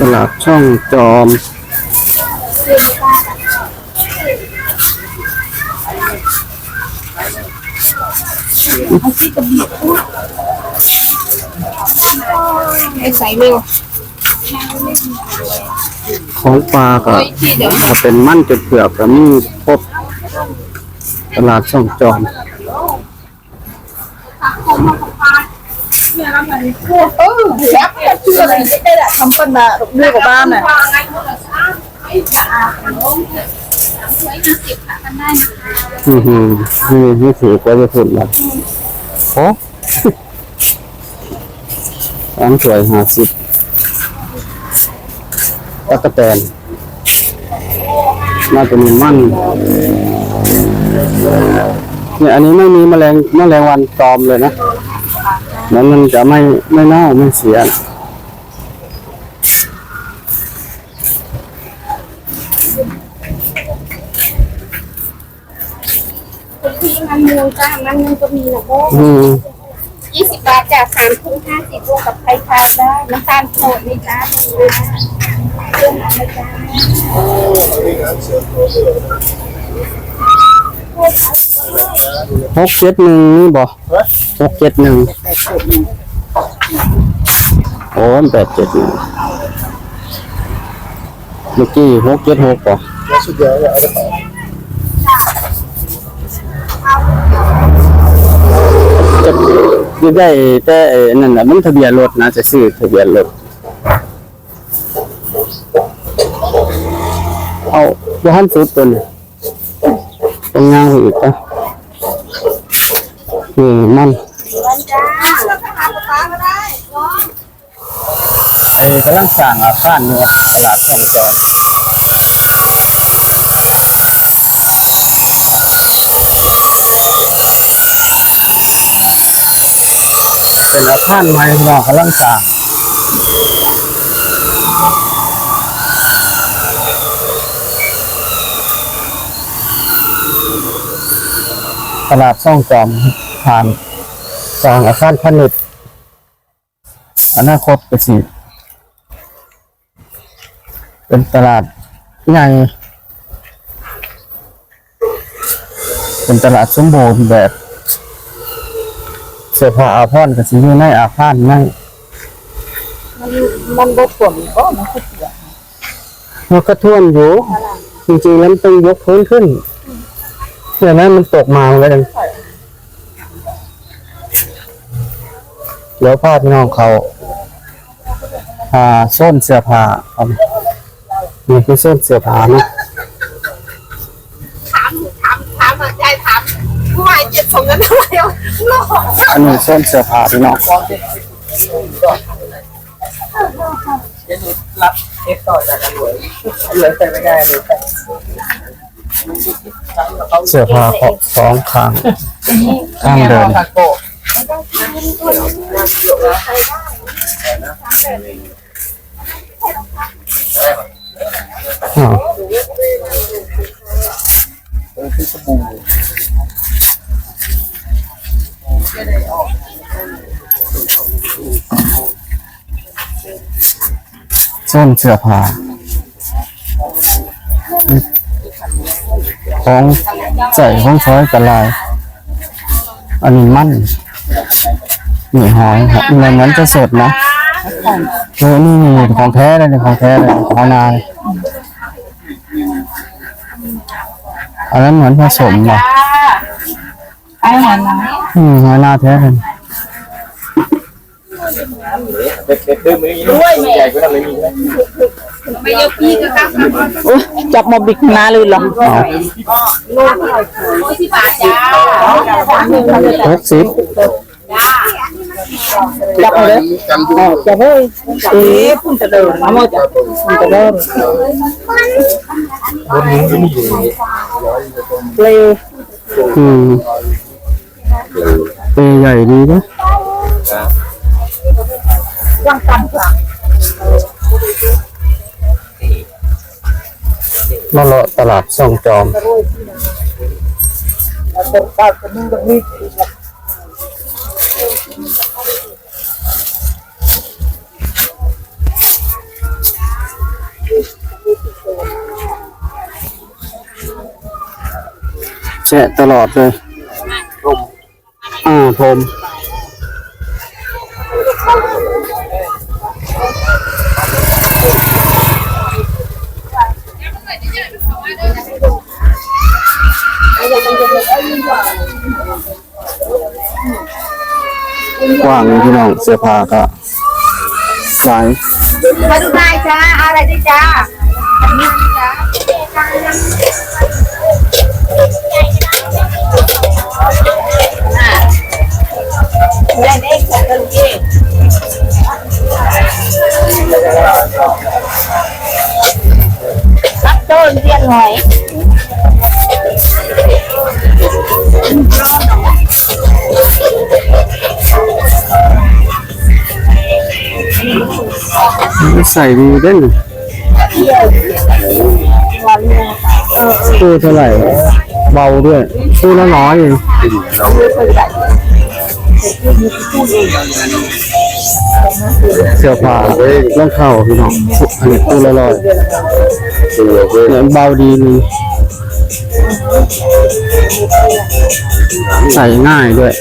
ตลาดช่องจอม ไอ้ใส่เร็วของปลาก็ถ้าเป็นมั่นจุดเผือกก็มีพบตลาดช่องจอม เออแซ่บชื่ออะไรได้แหละทำเปิ้ลมาเรื่องกับบ้า เนี่ยอันนี้ไม่มีแมลงแมลงวันตอมเลยนะนั้นมันจะไม่ไม่เน่าไม่เสียที่มันมูจ้ามันนึงก็มีนะโบอืมยี่สิบบาทจากสามถึงห้าสิบรวมกับไข่ทานได้น้ำตาลโขดนี่จ้าเรื่องอะไรจ้า หกเจ็ดหนึ่งนี่บ่หกเจ็ดหนึ่งโอ้แปดเจ็ดหนึ่งเมื่อกี้หกเจ็ดหกบ่จะจะได้แต่ไอ้นั่นน่ะมันทะเบียนรถนะจะซื้อทะเบียนรถเอาบ้านสุดตัวนี้ตรงงานอีกอะ นี่มันไอ้กำลังสั่งอาคารอยู่ครับตลาดช่องจอมเป็นอาคารใหม่พี่น้องกำลังสั่งตลาดช่องจอม ผ่านสั่งอาคารพาณิชย์อนาคตกสิเป็นตลาดใหญ่เป็นตลาดสมบูรณ์แบบเสื้อผ้าอาภรณ์กับสีอยู่ในอาคารนั่งมันมันบดฝนก็มันคือเสียมันก็ท่วมอยู่ จริงๆแล้วมันต้องยกพื้นขึ้นเดี๋ยวนั้นมันตกมาแล้วกัน เดี๋ยวพ่อพี่น้องเขาอ่าส้นเสื้อผ้าครับนี่คือส้นเสื้อผ้านะถามถามถามมาใจถามผู้วายเจ็ดส่งเงินท่าไหร่โลกอันนี้ส้นเสื้อผ้าพี่น้องรับเอฟต่อจากกันรวยเหลือแต่ไม่ได้เลยแต่เสื้อผ้าของสองข้างข้างเดิน ทาโก้อ๋อส้นเสื้อผ้าของใส่ของช้อยกระลาย อันนี้มั่น นี่หอยครับมันเหมือนจะสดนะเออนี่นี่ของแท้เลยนี่ของแท้เลยของนายอันนั้นเหมือนผสมอะไอ้หันนะอืมหอยนาแท้เลยเด็กเด็กดื้อมือนี้ด้วยใหญ่ก็ทำไม่มีนะไม่ยกพี่ก็ครับโอ้ยจับมาบิกนาเลยเหรอเอาโลสิบบาทจ้าหกสิบ จับมาเลยอ๋อจับเลยเอ๊ะพุ่นจะเดินเอามาจับพุ่นจะเดินเปลวอืมเปย์ใหญ่ดีนะว่างกำกลางมาเลาะตลาดซ่องจอมแล้วก็บ้านก็มึงก็มี แชะตลอดเลยอ่าผมกว้างเลยพี่น้องเสื้อผ้าก็สายมาดูได้จ้าเอาอะไรดีจ้าอันนี้จ้า เล่นเองค่ะเล่นเองรับโจนเรียนหน่อยใส่ดีเด้นตู้เท่าไหร่ เบาด้วยตู้ละน้อยเองเสื้อผ้ารองเท้าพี่น้องอันนี้ตู้ละร้อยเนี่ยเบาดีนี่ใส่ง่ายด้วย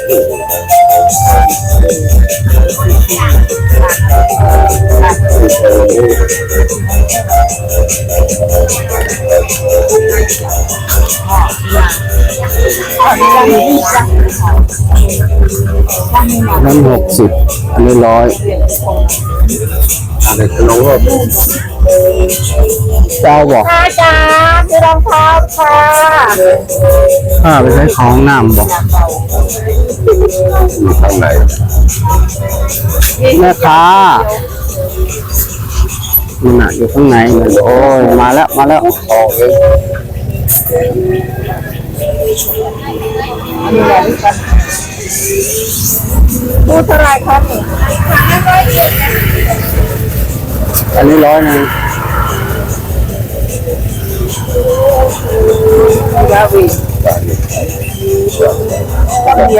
นั่นหกสิบอันนี้ร้อยอันนี้ขนมก็เจ้าบอกค่ะจ้าคือรองเท้าค่ะข้าไปใช้ของน้ำบอกข้างในแม่ค้ามันน่ะอยู่ข้างในเลยโอ้ยมาแล้วมาแล้วทองเลยดูเท่าไรครับอั นนี้ร้อยหนึงยาวีต้องเ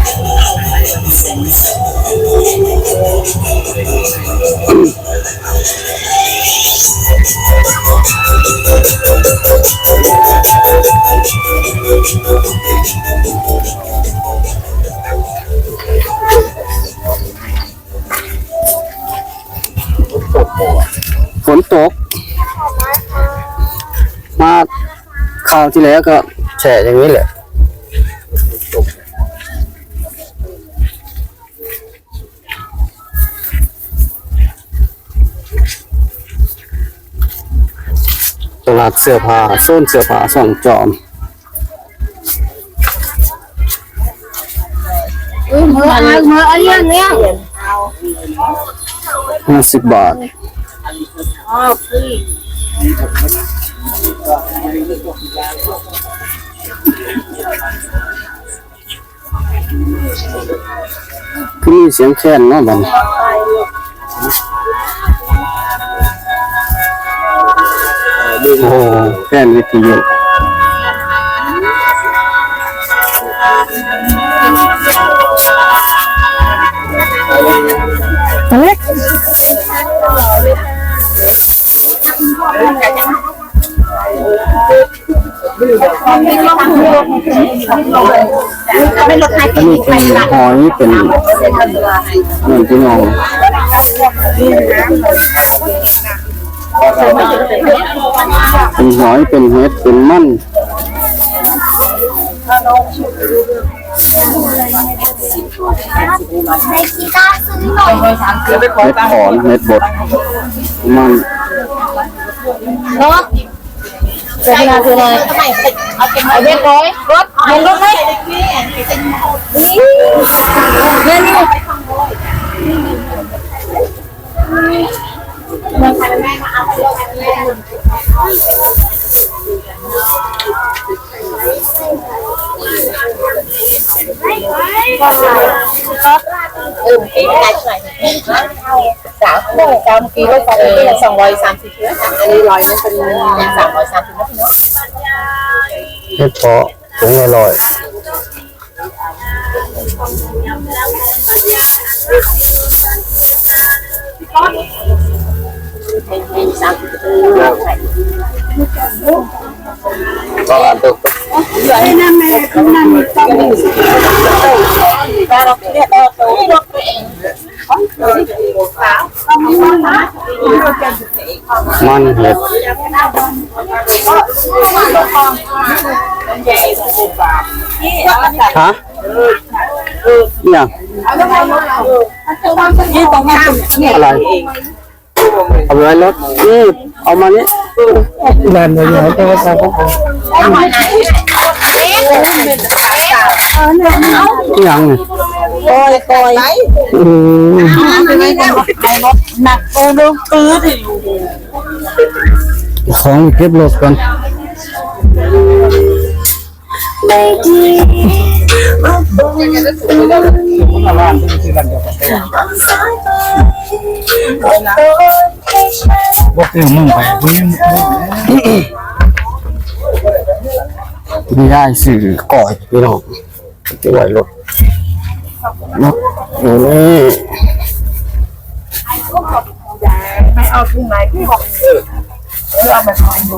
ฝนตก มาคราวที่แล้วก็แฉะอย่างนี้แหละ ลาดเสื้อผ้าโซนเสื้อผ้าสองจอมมือมือมืออะไรเนี้ยห้าสิบบาทอ๋อพี่คือมีเสียงแค้นเนาะบัดน โอ้โหแค้นวิทยุไม่ลดให้อันนี้เป็นหอยเป็นเหมือนพี่น้อง เป็นหอยเป็นเห็ดเป็นมันเม็ดขอนเม็ดบดมันเรถเวลาคืออะไรเรียบร้อยรถเห็นรถไหม ừ cái này giá cũng là cao một ký thôi còn đây là sòng lòi sám thì chứ đây lòi nó phần giảm lòi sám thì nó thì nó hết có cũng lòi Thank. ยสามสิบอันนี้ร้อยนึงเป็นสามร้อยสามสิ บนะพี่น้องเฮ็ดเพาะถุงละร้อยเป็นสามสิบก็อันตัวเราเรียกเราตัวรถตัวเองมันเห็ดฮะเนี่ยนี่ตรงข้ามเนี่ยอะไรเอา ไว้รถนี่เอามานี่แลนเลยนะแต่ว่าเขายังนี่คอยคอยอืมหนักโอ้ดูตื้องของเก็บอนบอกเรื่องมึงไปมีได้สื่อก่อยพี่น้องจะไหวรถรถอยู่นี่ไม่เอาทุ่ไหนที่บอกเรามาคอยดู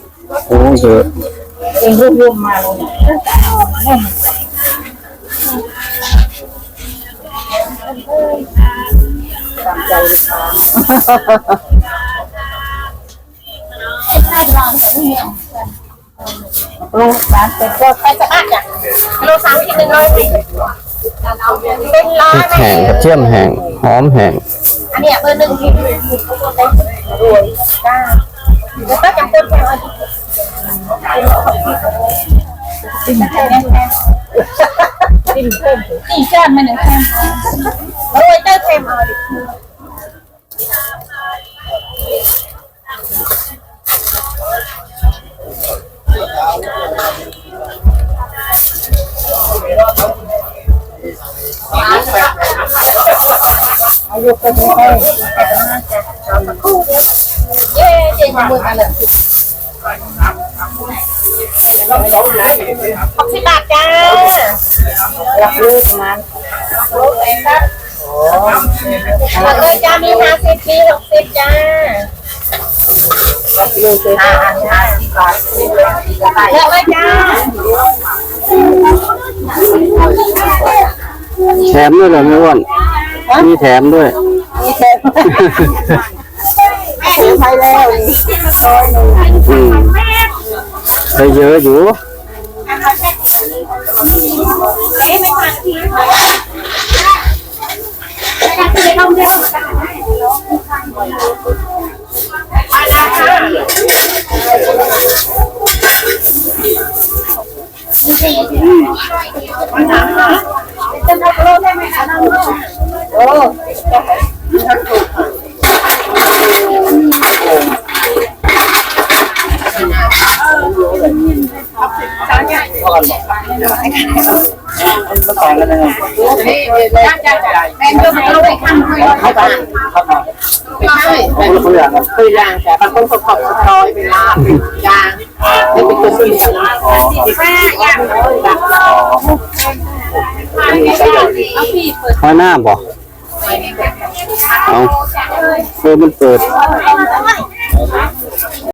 โอ้เยอะเองรวบรวมมาเลยลูกสามเป็นก็ไปสะอาดอะโลสามที่หนึ่งร้อยสิเป็นร้อยแห้งกระเทียมแห้งหอมแห้งอันนี้เบอร์หนึ่งที่รวยจ้าแล้วก็จำเป็นแค่ว่า จิ้มแค่แค่จิ้มเพิ่มจิ้มจานมาหนึ่งแค่แล้วไว้เต้าเค็มเอาดิอายุก็ไม่ค่อยเย้เจ๊มาบุญมาเลย หกสิบบาทจ้ารักลูกมันลูกเองครับเอาเลยจ้ามีห้าสิบมีหกสิบจ้ารักลูกเลยห้าอันห้าสิบบาทเลือกเลยจ้าแถมด้วยเหรอแม่อ้วนมีแถมด้วยนี่แค่ซื้อไปแล้วนี่อืม ได้เจ้าจ้าจ้าแม่เดินมาโลได้ข้างด้วยเข้าไปเข้าไปไม่ใช่เป็นตัวอย่างตัวอย่างแต่บางคนเขาขอบสตอยเวลาเป็นยางนี่เป็นตัวอย่างแม่อยากเอาพี่เปิดหอยหน้าบ่เอาเออมันเปิด